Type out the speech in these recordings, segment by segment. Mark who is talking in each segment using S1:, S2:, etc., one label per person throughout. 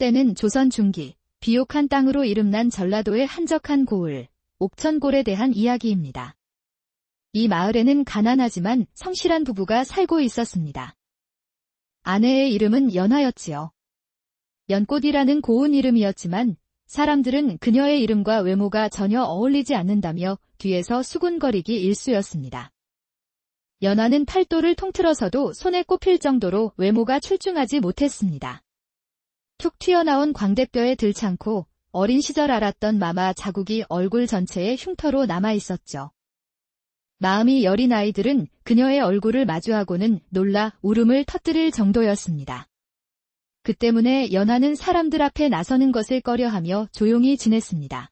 S1: 때는 조선 중기, 비옥한 땅으로 이름난 전라도의 한적한 고을, 옥천골에 대한 이야기입니다. 이 마을에는 가난하지만 성실한 부부가 살고 있었습니다. 아내의 이름은 연하였지요. 연꽃이라는 고운 이름이었지만 사람들은 그녀의 이름과 외모가 전혀 어울리지 않는다며 뒤에서 수군거리기 일쑤였습니다. 연하는 팔도를 통틀어서도 손에 꼽힐 정도로 외모가 출중하지 못했습니다. 툭 튀어나온 광대뼈에 들창고 어린 시절 알았던 마마 자국이 얼굴 전체에 흉터로 남아 있었죠. 마음이 여린 아이들은 그녀의 얼굴을 마주하고는 놀라 울음을 터뜨릴 정도였습니다. 그 때문에 연하는 사람들 앞에 나서는 것을 꺼려하며 조용히 지냈습니다.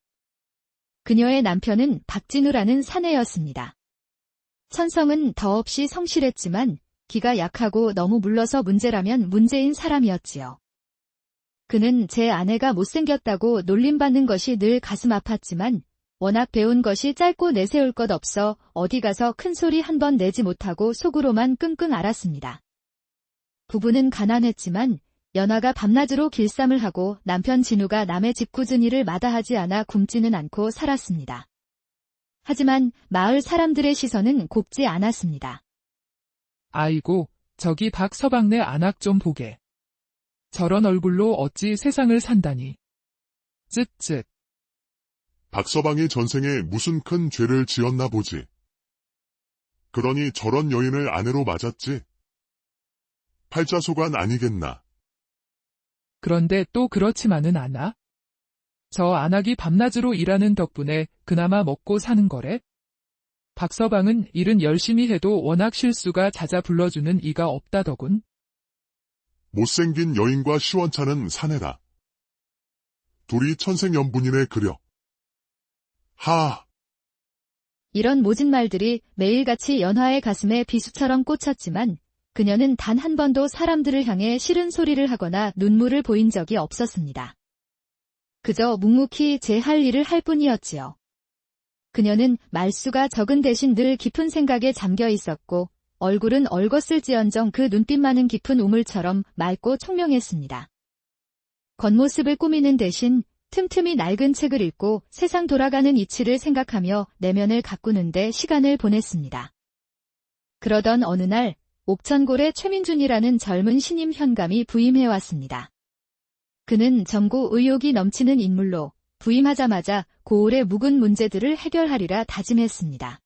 S1: 그녀의 남편은 박진우라는 사내였습니다. 천성은 더없이 성실했지만 기가 약하고 너무 물러서 문제라면 문제인 사람이었지요. 그는 제 아내가 못생겼다고 놀림받는 것이 늘 가슴 아팠지만 워낙 배운 것이 짧고 내세울 것 없어 어디 가서 큰 소리 한 번 내지 못하고 속으로만 끙끙 앓았습니다. 부부는 가난했지만 연하가 밤낮으로 길쌈을 하고 남편 진우가 남의 집 꾸준 일을 마다하지 않아 굶지는 않고 살았습니다. 하지만 마을 사람들의 시선은 곱지 않았습니다.
S2: 아이고, 저기 박서방네 안악 좀 보게. 저런 얼굴로 어찌 세상을 산다니. 쯧쯧.
S3: 박서방이 전생에 무슨 큰 죄를 지었나 보지. 그러니 저런 여인을 아내로 맞았지. 팔자소관 아니겠나.
S2: 그런데 또 그렇지만은 않아? 저 안악이 밤낮으로 일하는 덕분에 그나마 먹고 사는 거래? 박서방은 일은 열심히 해도 워낙 실수가 잦아 불러주는 이가 없다더군.
S3: 못생긴 여인과 시원찮은 사내다. 둘이 천생연분이네 그려. 하,
S1: 이런 모진 말들이 매일같이 연화의 가슴에 비수처럼 꽂혔지만 그녀는 단 한 번도 사람들을 향해 싫은 소리를 하거나 눈물을 보인 적이 없었습니다. 그저 묵묵히 제 할 일을 할 뿐이었지요. 그녀는 말수가 적은 대신 늘 깊은 생각에 잠겨 있었고 얼굴은 얼것을지언정 그 눈빛만은 깊은 우물처럼 맑고 총명했습니다. 겉모습을 꾸미는 대신 틈틈이 낡은 책을 읽고 세상 돌아가는 이치를 생각하며 내면을 가꾸는데 시간을 보냈습니다. 그러던 어느 날 옥천골의 최민준이라는 젊은 신임 현감이 부임해왔습니다. 그는 정고 의욕이 넘치는 인물로 부임하자마자 고을의 묵은 문제들을 해결하리라 다짐했습니다.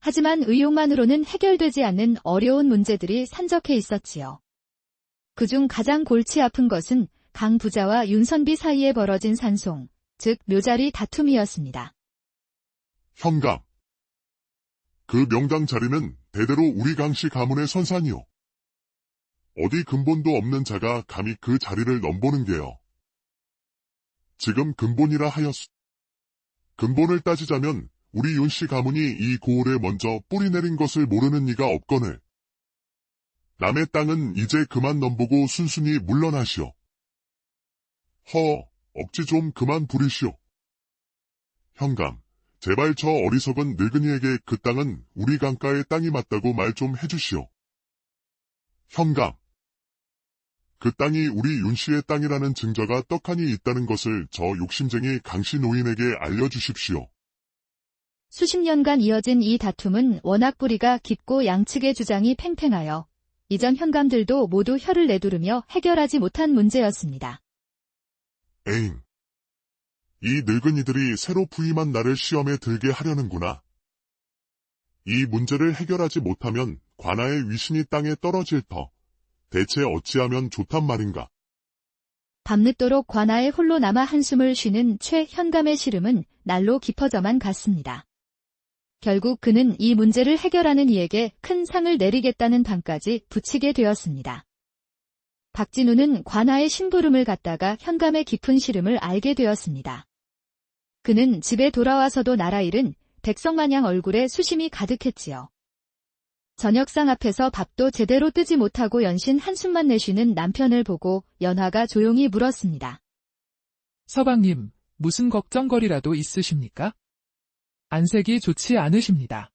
S1: 하지만 의욕만으로는 해결되지 않는 어려운 문제들이 산적해 있었지요. 그중 가장 골치 아픈 것은 강 부자와 윤선비 사이에 벌어진 산송, 즉 묘자리 다툼이었습니다.
S3: 현감. 그 명당 자리는 대대로 우리 강씨 가문의 선산이요. 어디 근본도 없는 자가 감히 그 자리를 넘보는 게요. 지금 근본이라 하였수. 근본을 따지자면 우리 윤씨 가문이 이 고을에 먼저 뿌리 내린 것을 모르는 이가 없거늘. 남의 땅은 이제 그만 넘보고 순순히 물러나시오. 허, 억지 좀 그만 부리시오. 현감, 제발 저 어리석은 늙은이에게 그 땅은 우리 강가의 땅이 맞다고 말 좀 해주시오. 현감, 그 땅이 우리 윤씨의 땅이라는 증거가 떡하니 있다는 것을 저 욕심쟁이 강씨 노인에게 알려주십시오.
S1: 수십 년간 이어진 이 다툼은 워낙 뿌리가 깊고 양측의 주장이 팽팽하여 이전 현감들도 모두 혀를 내두르며 해결하지 못한 문제였습니다.
S3: 에잉. 이 늙은이들이 새로 부임한 나를 시험에 들게 하려는구나. 이 문제를 해결하지 못하면 관아의 위신이 땅에 떨어질 터. 대체 어찌하면 좋단 말인가.
S1: 밤늦도록 관아에 홀로 남아 한숨을 쉬는 최 현감의 시름은 날로 깊어져만 갔습니다. 결국 그는 이 문제를 해결하는 이에게 큰 상을 내리겠다는 판까지 붙이게 되었습니다. 박진우는 관아의 심부름을 갖다가 현감의 깊은 시름을 알게 되었습니다. 그는 집에 돌아와서도 나라 일은 백성마냥 얼굴에 수심이 가득했지요. 저녁상 앞에서 밥도 제대로 뜨지 못하고 연신 한숨만 내쉬는 남편을 보고 연화가 조용히 물었습니다.
S2: 서방님, 무슨 걱정거리라도 있으십니까? 안색이 좋지 않으십니다.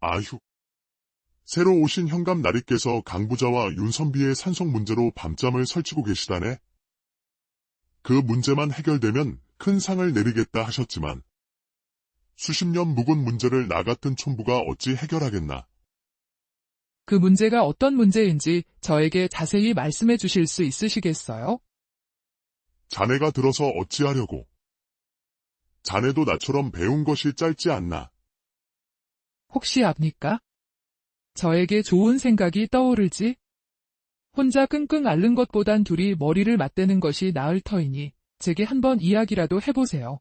S3: 아휴. 새로 오신 현감 나리께서 강부자와 윤선비의 산속 문제로 밤잠을 설치고 계시다네. 그 문제만 해결되면 큰 상을 내리겠다 하셨지만 수십 년 묵은 문제를 나 같은 촌부가 어찌 해결하겠나.
S2: 그 문제가 어떤 문제인지 저에게 자세히 말씀해 주실 수 있으시겠어요?
S3: 자네가 들어서 어찌하려고. 자네도 나처럼 배운 것이 짧지 않나.
S2: 혹시 압니까? 저에게 좋은 생각이 떠오르지? 혼자 끙끙 앓는 것보단 둘이 머리를 맞대는 것이 나을 터이니 제게 한번 이야기라도 해보세요.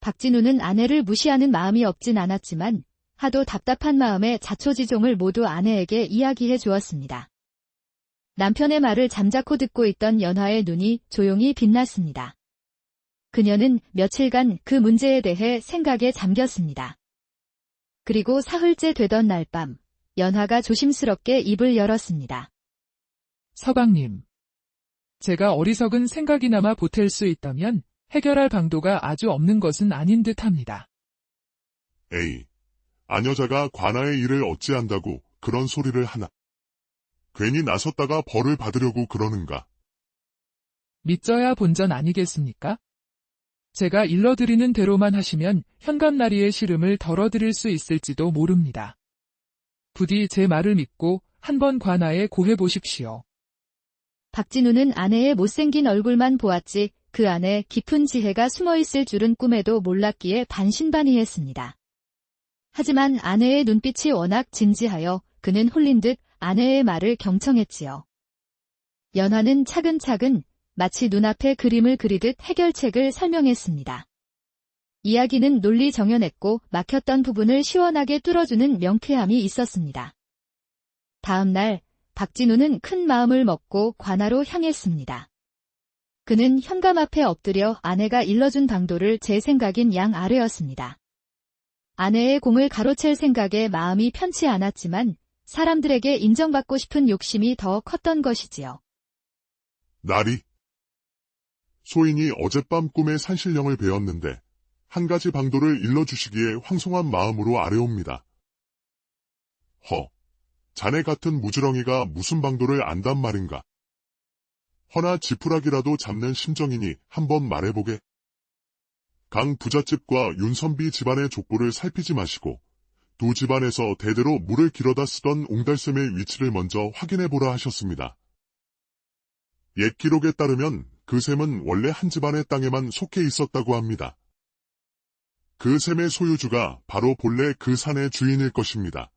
S1: 박진우는 아내를 무시하는 마음이 없진 않았지만 하도 답답한 마음에 자초지종을 모두 아내에게 이야기해 주었습니다. 남편의 말을 잠자코 듣고 있던 연화의 눈이 조용히 빛났습니다. 그녀는 며칠간 그 문제에 대해 생각에 잠겼습니다. 그리고 사흘째 되던 날 밤, 연화가 조심스럽게 입을 열었습니다.
S2: 서방님. 제가 어리석은 생각이나마 보탤 수 있다면 해결할 방도가 아주 없는 것은 아닌 듯 합니다.
S3: 에이, 아녀자가 관아의 일을 어찌한다고 그런 소리를 하나. 괜히 나섰다가 벌을 받으려고 그러는가.
S2: 믿져야 본전 아니겠습니까? 제가 일러드리는 대로만 하시면 현감나리의 시름을 덜어드릴 수 있을지도 모릅니다. 부디 제 말을 믿고 한번 관아에 고해보십시오.
S1: 박진우는 아내의 못생긴 얼굴만 보았지 그 안에 깊은 지혜가 숨어 있을 줄은 꿈에도 몰랐기에 반신반의했습니다. 하지만 아내의 눈빛이 워낙 진지하여 그는 홀린 듯 아내의 말을 경청했지요. 연화는 차근차근 마치 눈앞에 그림을 그리듯 해결책을 설명했습니다. 이야기는 논리 정연했고 막혔던 부분을 시원하게 뚫어주는 명쾌함이 있었습니다. 다음 날 박진우는 큰 마음을 먹고 관하로 향했습니다. 그는 현감 앞에 엎드려 아내가 일러준 방도를 제 생각인 양 아래였습니다. 아내의 공을 가로챌 생각에 마음이 편치 않았지만 사람들에게 인정받고 싶은 욕심이 더 컸던 것이지요.
S3: 나리. 소인이 어젯밤 꿈에 산신령을 배웠는데 한 가지 방도를 일러주시기에 황송한 마음으로 아뢰옵니다. 허, 자네 같은 무지렁이가 무슨 방도를 안단 말인가? 허나 지푸라기라도 잡는 심정이니 한번 말해보게. 강 부잣집과 윤선비 집안의 족보를 살피지 마시고 두 집안에서 대대로 물을 길어다 쓰던 옹달샘의 위치를 먼저 확인해보라 하셨습니다. 옛 기록에 따르면 그 샘은 원래 한 집안의 땅에만 속해 있었다고 합니다. 그 샘의 소유주가 바로 본래 그 산의 주인일 것입니다.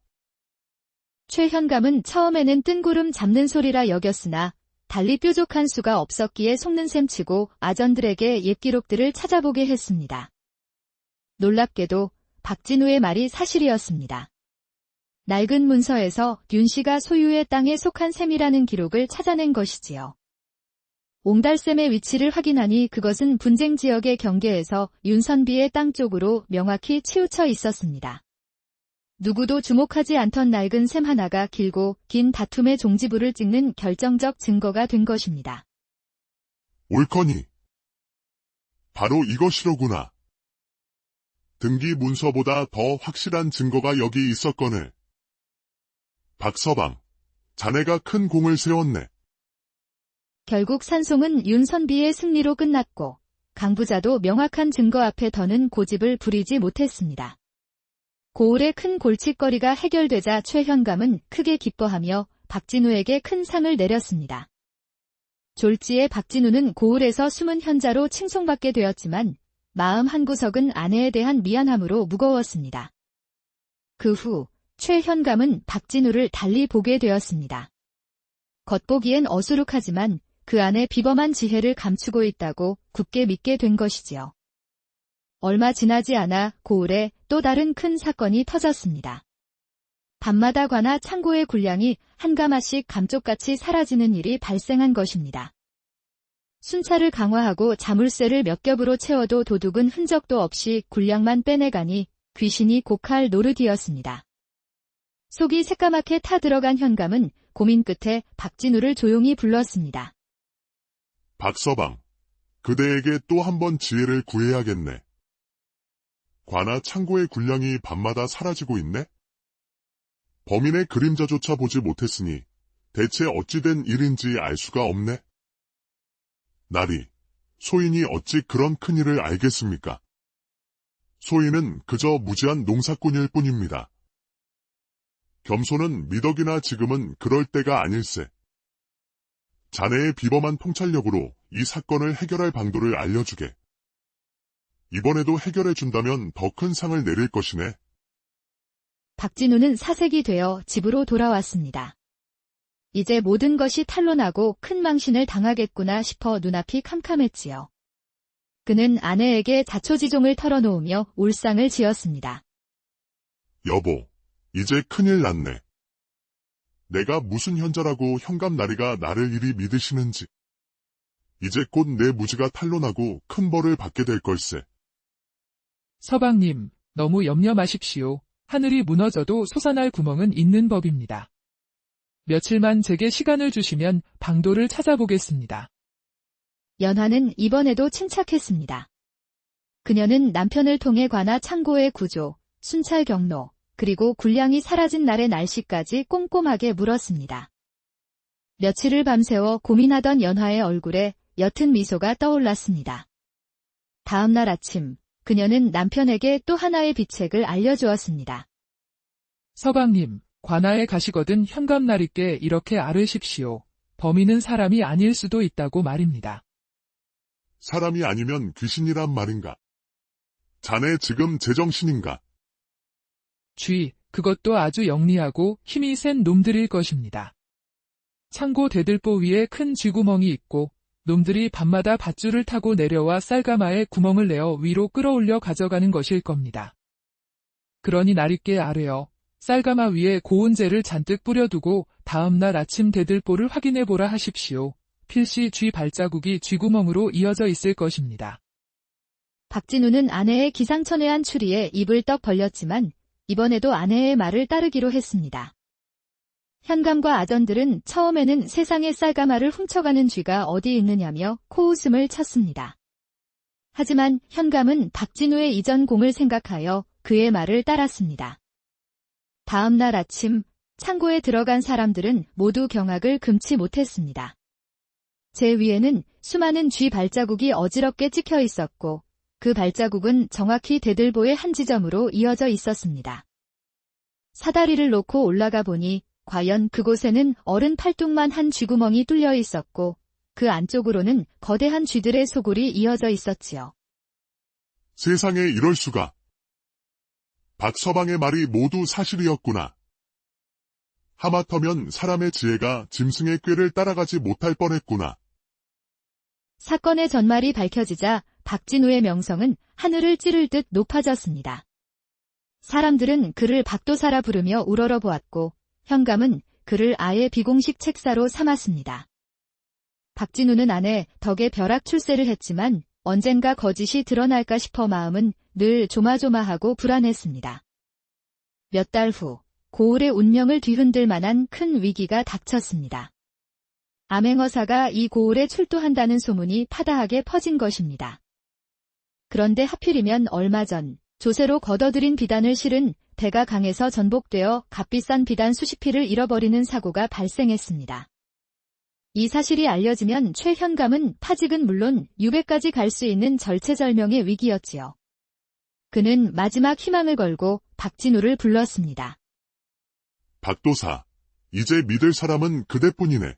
S1: 최현감은 처음에는 뜬구름 잡는 소리라 여겼으나 달리 뾰족한 수가 없었기에 속는 셈치고 아전들에게 옛 기록들을 찾아보게 했습니다. 놀랍게도 박진우의 말이 사실이었습니다. 낡은 문서에서 윤 씨가 소유의 땅에 속한 셈이라는 기록을 찾아낸 것이지요. 옹달샘의 위치를 확인하니 그것은 분쟁 지역의 경계에서 윤선비의 땅 쪽으로 명확히 치우쳐 있었습니다. 누구도 주목하지 않던 낡은 샘 하나가 길고 긴 다툼의 종지부를 찍는 결정적 증거가 된 것입니다.
S3: 옳거니. 바로 이것이로구나. 등기 문서보다 더 확실한 증거가 여기 있었거늘. 박서방, 자네가 큰 공을 세웠네.
S1: 결국 산송은 윤선비의 승리로 끝났고 강부자도 명확한 증거 앞에 더는 고집을 부리지 못했습니다. 고을의 큰 골칫거리가 해결되자 최현감은 크게 기뻐하며 박진우에게 큰 상을 내렸습니다. 졸지에 박진우는 고을에서 숨은 현자로 칭송받게 되었지만 마음 한구석은 아내에 대한 미안함으로 무거웠습니다. 그 후 최현감은 박진우를 달리 보게 되었습니다. 겉보기엔 어수룩하지만 그 안에 비범한 지혜를 감추고 있다고 굳게 믿게 된 것이지요. 얼마 지나지 않아 고을에 또 다른 큰 사건이 터졌습니다. 밤마다 관아 창고의 군량이 한 가마씩 감쪽같이 사라지는 일이 발생한 것입니다. 순찰을 강화하고 자물쇠를 몇 겹으로 채워도 도둑은 흔적도 없이 군량만 빼내가니 귀신이 곡할 노릇이었습니다. 속이 새까맣게 타들어간 현감은 고민 끝에 박진우를 조용히 불렀습니다.
S3: 박서방, 그대에게 또 한 번 지혜를 구해야겠네. 관아 창고의 군량이 밤마다 사라지고 있네? 범인의 그림자조차 보지 못했으니 대체 어찌된 일인지 알 수가 없네. 나리, 소인이 어찌 그런 큰일을 알겠습니까? 소인은 그저 무지한 농사꾼일 뿐입니다. 겸손은 미덕이나 지금은 그럴 때가 아닐세. 자네의 비범한 통찰력으로 이 사건을 해결할 방도를 알려주게. 이번에도 해결해준다면 더 큰 상을 내릴 것이네.
S1: 박진우는 사색이 되어 집으로 돌아왔습니다. 이제 모든 것이 탄로나고 큰 망신을 당하겠구나 싶어 눈앞이 캄캄했지요. 그는 아내에게 자초지종을 털어놓으며 울상을 지었습니다.
S3: 여보, 이제 큰일 났네. 내가 무슨 현자라고 현감나리가 나를 이리 믿으시는지. 이제 곧 내 무지가 탄로나고 큰 벌을 받게 될 걸세.
S2: 서방님, 너무 염려 마십시오. 하늘이 무너져도 솟아날 구멍은 있는 법입니다. 며칠만 제게 시간을 주시면 방도를 찾아보겠습니다.
S1: 연화는 이번에도 침착했습니다. 그녀는 남편을 통해 관아 창고의 구조, 순찰 경로, 그리고 군량이 사라진 날의 날씨까지 꼼꼼하게 물었습니다. 며칠을 밤새워 고민하던 연화의 얼굴에 옅은 미소가 떠올랐습니다. 다음 날 아침, 그녀는 남편에게 또 하나의 비책을 알려주었습니다.
S2: 서방님, 관아에 가시거든 현감나리께 이렇게 아르십시오. 범인은 사람이 아닐 수도 있다고 말입니다.
S3: 사람이 아니면 귀신이란 말인가? 자네 지금 제정신인가?
S2: 쥐, 그것도 아주 영리하고 힘이 센 놈들일 것입니다. 창고 대들보 위에 큰 쥐구멍이 있고 놈들이 밤마다 밧줄을 타고 내려와 쌀가마에 구멍을 내어 위로 끌어올려 가져가는 것일 겁니다. 그러니 날있게 아뢰어 쌀가마 위에 고운재를 잔뜩 뿌려두고 다음날 아침 대들보를 확인해 보라 하십시오. 필시 쥐 발자국이 쥐구멍으로 이어져 있을 것입니다.
S1: 박진우는 아내의 기상천외한 추리에 입을 떡 벌렸지만 이번에도 아내의 말을 따르기로 했습니다. 현감과 아전들은 처음에는 세상의 쌀가마를 훔쳐가는 쥐가 어디 있느냐며 코웃음을 쳤습니다. 하지만 현감은 박진우의 이전 공을 생각하여 그의 말을 따랐습니다. 다음 날 아침 창고에 들어간 사람들은 모두 경악을 금치 못했습니다. 제 위에는 수많은 쥐 발자국이 어지럽게 찍혀 있었고 그 발자국은 정확히 대들보의 한 지점으로 이어져 있었습니다. 사다리를 놓고 올라가 보니 과연 그곳에는 어른 팔뚝만 한 쥐구멍이 뚫려 있었고 그 안쪽으로는 거대한 쥐들의 소굴이 이어져 있었지요.
S3: 세상에 이럴 수가. 박서방의 말이 모두 사실이었구나. 하마터면 사람의 지혜가 짐승의 꾀를 따라가지 못할 뻔했구나.
S1: 사건의 전말이 밝혀지자 박진우의 명성은 하늘을 찌를 듯 높아졌습니다. 사람들은 그를 박도사라 부르며 우러러 보았고 현감은 그를 아예 비공식 책사로 삼았습니다. 박진우는 아내 덕에 벼락 출세를 했지만 언젠가 거짓이 드러날까 싶어 마음은 늘 조마조마하고 불안했습니다. 몇 달 후 고을의 운명을 뒤흔들 만한 큰 위기가 닥쳤습니다. 암행어사가 이 고을에 출두한다는 소문이 파다하게 퍼진 것입니다. 그런데 하필이면 얼마 전 조세로 걷어들인 비단을 실은 배가 강에서 전복되어 값비싼 비단 수십 피를 잃어버리는 사고가 발생했습니다. 이 사실이 알려지면 최현감은 파직은 물론 유배까지 갈 수 있는 절체절명의 위기였지요. 그는 마지막 희망을 걸고 박진우를 불렀습니다.
S3: 박도사, 이제 믿을 사람은 그대뿐이네.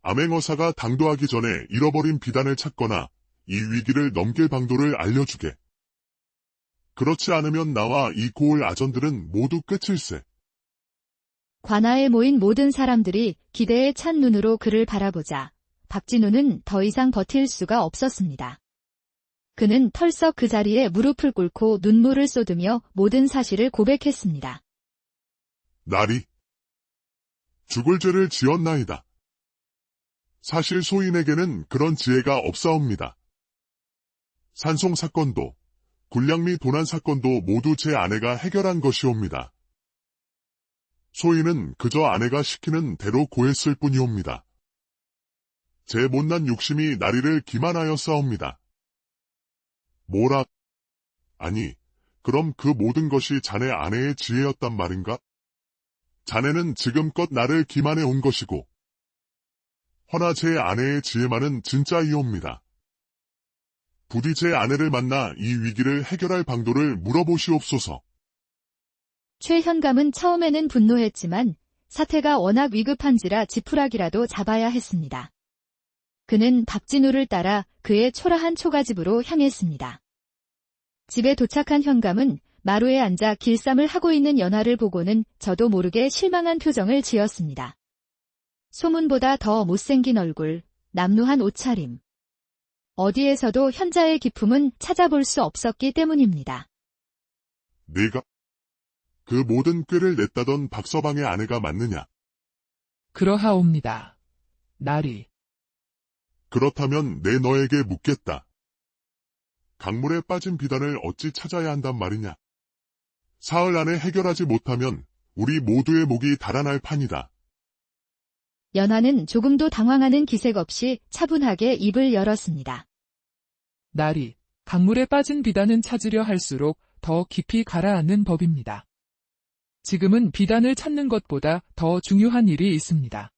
S3: 암행어사가 당도하기 전에 잃어버린 비단을 찾거나 이 위기를 넘길 방도를 알려주게. 그렇지 않으면 나와 이 고을 아전들은 모두 끝일세.
S1: 관아에 모인 모든 사람들이 기대에 찬 눈으로 그를 바라보자 박진우는 더 이상 버틸 수가 없었습니다. 그는 털썩 그 자리에 무릎을 꿇고 눈물을 쏟으며 모든 사실을 고백했습니다.
S3: 나리. 죽을 죄를 지었나이다. 사실 소인에게는 그런 지혜가 없사옵니다. 산송 사건도 군량미 도난 사건도 모두 제 아내가 해결한 것이옵니다. 소인은 그저 아내가 시키는 대로 고했을 뿐이옵니다. 제 못난 욕심이 나리를 기만하여 싸웁니다. 뭐라? 아니, 그럼 그 모든 것이 자네 아내의 지혜였단 말인가? 자네는 지금껏 나를 기만해 온 것이고, 허나 제 아내의 지혜만은 진짜이옵니다. 부디 제 아내를 만나 이 위기를 해결할 방도를 물어보시옵소서.
S1: 최 현감은 처음에는 분노했지만 사태가 워낙 위급한지라 지푸라기라도 잡아야 했습니다. 그는 박진우를 따라 그의 초라한 초가집으로 향했습니다. 집에 도착한 현감은 마루에 앉아 길쌈을 하고 있는 연화를 보고는 저도 모르게 실망한 표정을 지었습니다. 소문보다 더 못생긴 얼굴, 남루한 옷차림. 어디에서도 현자의 기품은 찾아볼 수 없었기 때문입니다.
S3: 내가 그 모든 꾀를 냈다던 박서방의 아내가 맞느냐?
S2: 그러하옵니다. 나리.
S3: 그렇다면 내 너에게 묻겠다. 강물에 빠진 비단을 어찌 찾아야 한단 말이냐? 사흘 안에 해결하지 못하면 우리 모두의 목이 달아날 판이다.
S1: 연화는 조금도 당황하는 기색 없이 차분하게 입을 열었습니다.
S2: 나리. 강물에 빠진 비단은 찾으려 할수록 더 깊이 가라앉는 법입니다. 지금은 비단을 찾는 것보다 더 중요한 일이 있습니다.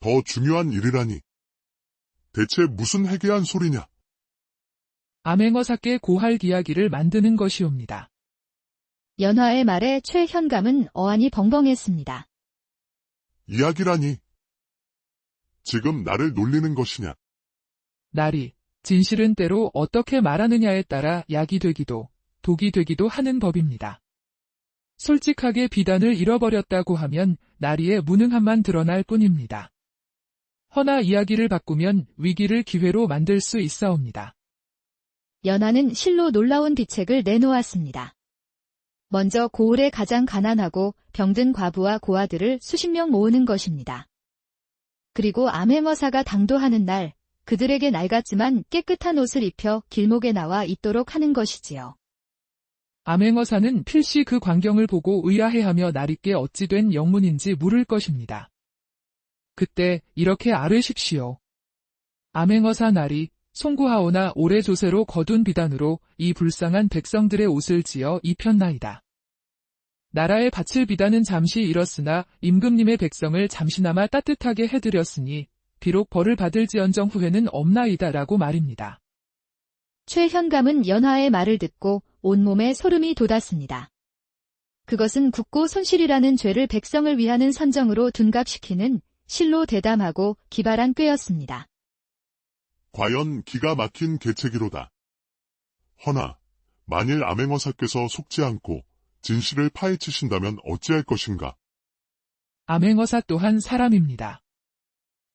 S3: 더 중요한 일이라니. 대체 무슨 해괴한 소리냐?
S2: 암행어사께 고할 이야기를 만드는 것이옵니다.
S1: 연화의 말에 최현감은 어안이 벙벙했습니다.
S3: 이야기라니. 지금 나를 놀리는 것이냐?
S2: 나리. 진실은 때로 어떻게 말하느냐에 따라 약이 되기도, 독이 되기도 하는 법입니다. 솔직하게 비단을 잃어버렸다고 하면 나리의 무능함만 드러날 뿐입니다. 허나 이야기를 바꾸면 위기를 기회로 만들 수 있사옵니다.
S1: 연화는 실로 놀라운 비책을 내놓았습니다. 먼저 고을의 가장 가난하고 병든 과부와 고아들을 수십 명 모으는 것입니다. 그리고 암행어사가 당도하는 날 그들에게 낡았지만 깨끗한 옷을 입혀 길목에 나와 있도록 하는 것이지요.
S2: 암행어사는 필시 그 광경을 보고 의아해하며 나리께 어찌 된 영문인지 물을 것입니다. 그때 이렇게 아뢰십시오. 암행어사 나리, 송구하오나 오래 조세로 거둔 비단으로 이 불쌍한 백성들의 옷을 지어 입혔나이다. 나라의 밭을 비단은 잠시 잃었으나 임금님의 백성을 잠시나마 따뜻하게 해드렸으니 비록 벌을 받을지언정 후회는 없나이다라고 말입니다.
S1: 최현감은 연화의 말을 듣고 온몸에 소름이 돋았습니다. 그것은 국고 손실이라는 죄를 백성을 위하는 선정으로 둔갑시키는 실로 대담하고 기발한 꾀였습니다.
S3: 과연 기가 막힌 계책이로다. 허나 만일 암행어사께서 속지 않고 진실을 파헤치신다면 어찌할 것인가?
S2: 암행어사 또한 사람입니다.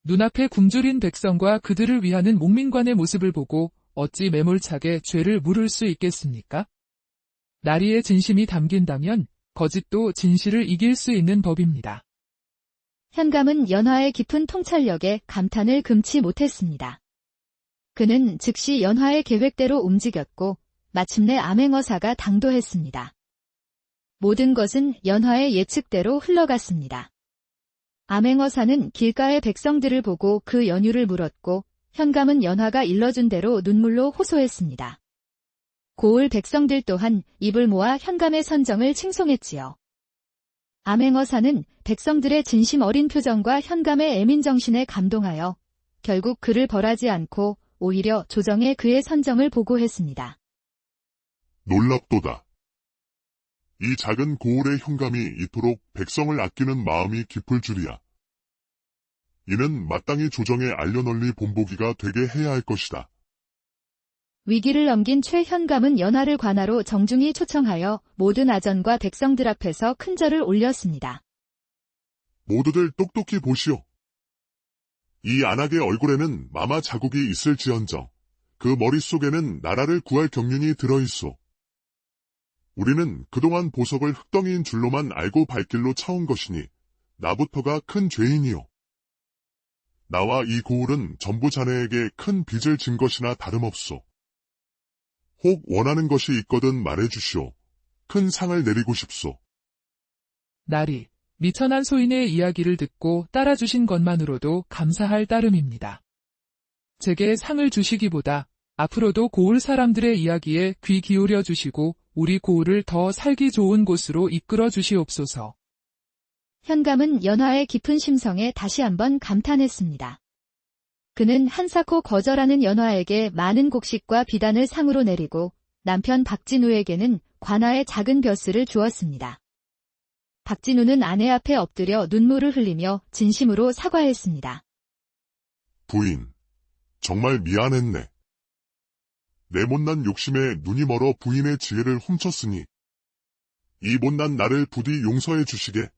S2: 눈앞에 굶주린 백성과 그들을 위하는 목민관의 모습을 보고 어찌 매몰차게 죄를 물을 수 있겠습니까? 나리의 진심이 담긴다면 거짓도 진실을 이길 수 있는 법입니다.
S1: 현감은 연화의 깊은 통찰력에 감탄을 금치 못했습니다. 그는 즉시 연화의 계획대로 움직였고 마침내 암행어사가 당도했습니다. 모든 것은 연화의 예측대로 흘러갔습니다. 암행어사는 길가의 백성들을 보고 그 연유를 물었고 현감은 연화가 일러준 대로 눈물로 호소했습니다. 고을 백성들 또한 입을 모아 현감의 선정을 칭송했지요. 암행어사는 백성들의 진심 어린 표정과 현감의 애민 정신에 감동하여 결국 그를 벌하지 않고 오히려 조정에 그의 선정을 보고했습니다.
S3: 놀랍도다. 이 작은 고을의 현감이 이토록 백성을 아끼는 마음이 깊을 줄이야. 이는 마땅히 조정에 알려널리 본보기가 되게 해야 할 것이다.
S1: 위기를 넘긴 최현감은 연하를 관하로 정중히 초청하여 모든 아전과 백성들 앞에서 큰 절을 올렸습니다.
S3: 모두들 똑똑히 보시오. 이 안악의 얼굴에는 마마 자국이 있을지언정 그 머릿속에는 나라를 구할 경륜이 들어있소. 우리는 그동안 보석을 흙덩이인 줄로만 알고 발길로 차온 것이니 나부터가 큰 죄인이오. 나와 이 고을은 전부 자네에게 큰 빚을 진 것이나 다름없소. 혹 원하는 것이 있거든 말해주시오. 큰 상을 내리고 싶소.
S2: 나리, 미천한 소인의 이야기를 듣고 따라주신 것만으로도 감사할 따름입니다. 제게 상을 주시기보다 앞으로도 고을 사람들의 이야기에 귀 기울여 주시고 우리 고을을 더 살기 좋은 곳으로 이끌어 주시옵소서.
S1: 현감은 연화의 깊은 심성에 다시 한번 감탄했습니다. 그는 한사코 거절하는 연화에게 많은 곡식과 비단을 상으로 내리고 남편 박진우에게는 관아의 작은 벼슬을 주었습니다. 박진우는 아내 앞에 엎드려 눈물을 흘리며 진심으로 사과했습니다.
S3: 부인, 정말 미안했네. 내 못난 욕심에 눈이 멀어 부인의 지혜를 훔쳤으니 이 못난 나를 부디 용서해 주시게.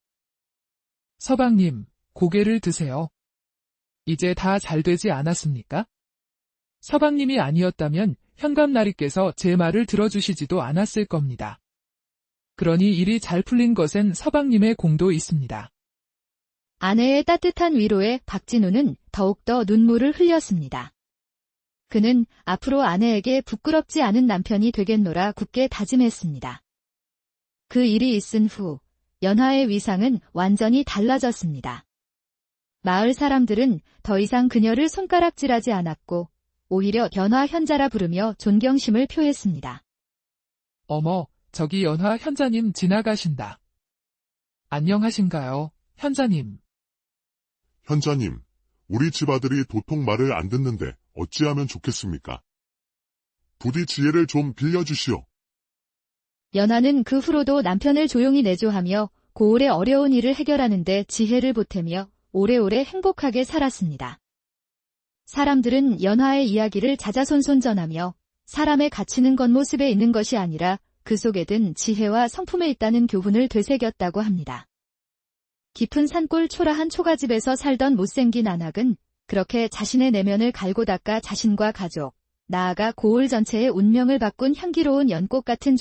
S2: 서방님, 고개를 드세요. 이제 다 잘 되지 않았습니까? 서방님이 아니었다면 현감나리께서 제 말을 들어주시지도 않았을 겁니다. 그러니 일이 잘 풀린 것엔 서방님의 공도 있습니다.
S1: 아내의 따뜻한 위로에 박진우는 더욱더 눈물을 흘렸습니다. 그는 앞으로 아내에게 부끄럽지 않은 남편이 되겠노라 굳게 다짐했습니다. 그 일이 있은 후 연하의 위상은 완전히 달라졌습니다. 마을 사람들은 더 이상 그녀를 손가락질하지 않았고 오히려 연화 현자라 부르며 존경심을 표했습니다.
S2: 어머, 저기 연화 현자님 지나가신다. 안녕하신가요, 현자님.
S3: 현자님, 우리 집 아들이 도통 말을 안 듣는데 어찌하면 좋겠습니까? 부디 지혜를 좀 빌려주시오.
S1: 연하는 그 후로도 남편을 조용히 내조하며 고을의 어려운 일을 해결하는데 지혜를 보태며 오래오래 행복하게 살았습니다. 사람들은 연하의 이야기를 자자손손 전하며 사람의 가치는 겉모습에 있는 것이 아니라 그 속에 든 지혜와 성품에 있다는 교훈을 되새겼다고 합니다. 깊은 산골 초라한 초가집에서 살던 못생긴 안악은 그렇게 자신의 내면을 갈고 닦아 자신과 가족, 나아가 고을 전체의 운명을 바꾼 향기로운 연꽃 같은